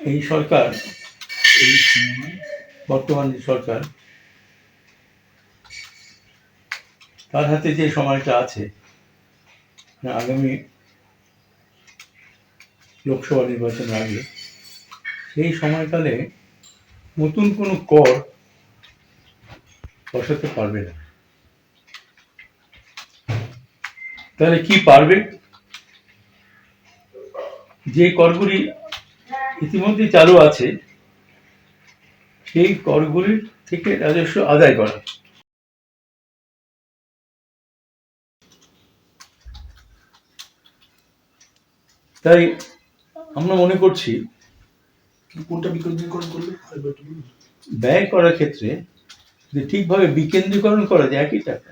এই সরকার, এই বর্তমান যে সরকার, তার হাতে যে সময়টা আছে মানে আগামী লোকসভা নির্বাচনের আগে, সেই সময়কালে নতুন কোনো কর বসাতে পারবে না। তাহলে কি পারবে? যে করগুলি ইতিমধ্যে চালু আছে সেই করগুলির থেকে রাজস্ব আদায় করা তাই আমরা মনে করছি কোনটা বিকেন্দ্রীকরণ করলে। ব্যয় করার ক্ষেত্রে যদি ঠিকভাবে বিকেন্দ্রীকরণ করা যায় একই টাকা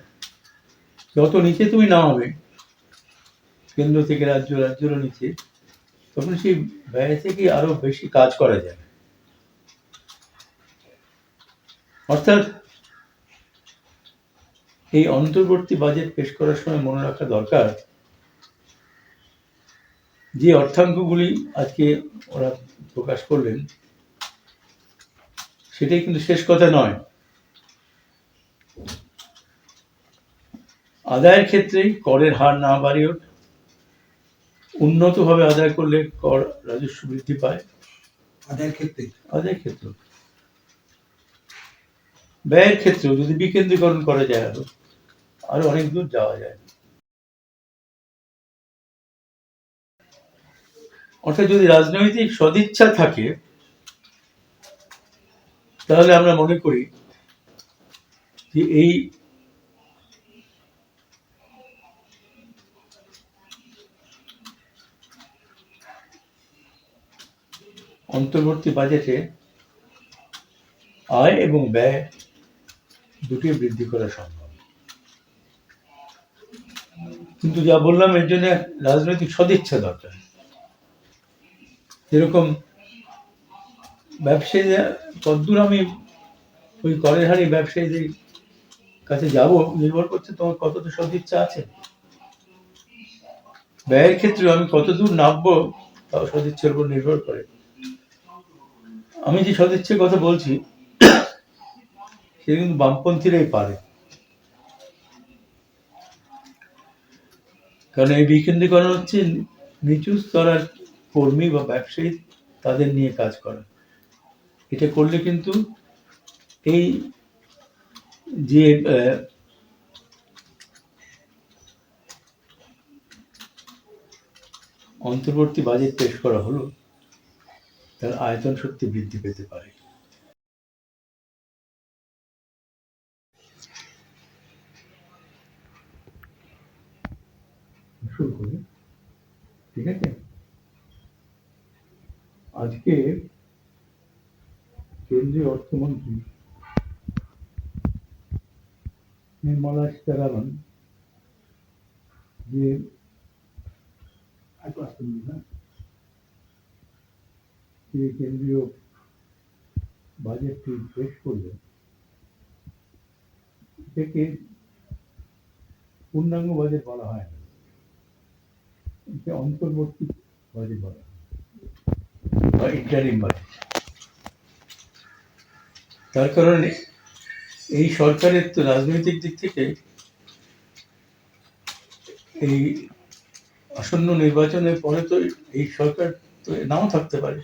যত নিচে তুমি নামাবে কেন্দ্র থেকে রাজ্য রাজ্যেরও নিচে তখন সেই ব্যয় থেকে আরও বেশি কাজ করা যায়। অর্থাৎ এই অন্তর্বর্তী বাজেট পেশ করার সময় মনে রাখা দরকার যে অর্থাঙ্কগুলি আজকে ওরা প্রকাশ করলেন, সেটাই কিন্তু শেষ কথা নয়। আদায়ের ক্ষেত্রে করের হার না বাড়িয়ে উন্নতভাবে আদায় করলে কর রাজস্ব বৃদ্ধি পায়। আদায়ের ক্ষেত্রে? আদায়ের ক্ষেত্রে। ব্যয়ের ক্ষেত্রেও যদি বিকেন্দ্রীকরণ করা যায় আরও আরও অনেক দূর যাওয়া যায়। অর্থাৎ যদি রাজনৈতিক সদিচ্ছা থাকে তাহলে আমরা মনে করি যে এই অন্তর্বর্তী বাজেটে আয় এবং ব্যয় দুটি বৃদ্ধি করা সম্ভব। কিন্তু যা বললাম, এর জন্য রাজনৈতিক সদিচ্ছা দরকার। যেরকম ব্যবসায়ীরা, কদ্দূর আমি ওই করের হারি ব্যবসায়ীদের কাছে যাব, নির্ভর করছে তোমার কতটা সদিচ্ছা আছে। ব্যয়ের ক্ষেত্রে আমি কতদূর নামবো, তাও সদিচ্ছার উপর নির্ভর করে। আমি যে সদিচ্ছার কথা বলছি সেটা কিন্তু বামপন্থীরাই পারে। কারণ এই বিকেন্দ্রীকরণ হচ্ছে নিচু স্তরের কর্মী বা ব্যবসায়ী তাদের নিয়ে কাজ করা। এটা করলে কিন্তু এই যে অন্তর্বর্তী বাজেট পেশ করা হলো তার আয়তন সত্যি বৃদ্ধি পেতে পারে। ঠিক আছে? আজকে কেন্দ্রীয় অর্থমন্ত্রী নির্মলা সীতারামন যে যে কেন্দ্রীয় বাজেটটি পেশ করলেন এটাকে পূর্ণাঙ্গ বাজেট বলা হয় না। অন্তর্বর্তী বাজেট বলা হয়। বা ইন্টারিম বাজেট তার কারণে এই সরকারের তো রাজনৈতিক দিক থেকে এই আসন্ন নির্বাচনের পরে তো এই সরকার তো নাও থাকতে পারে।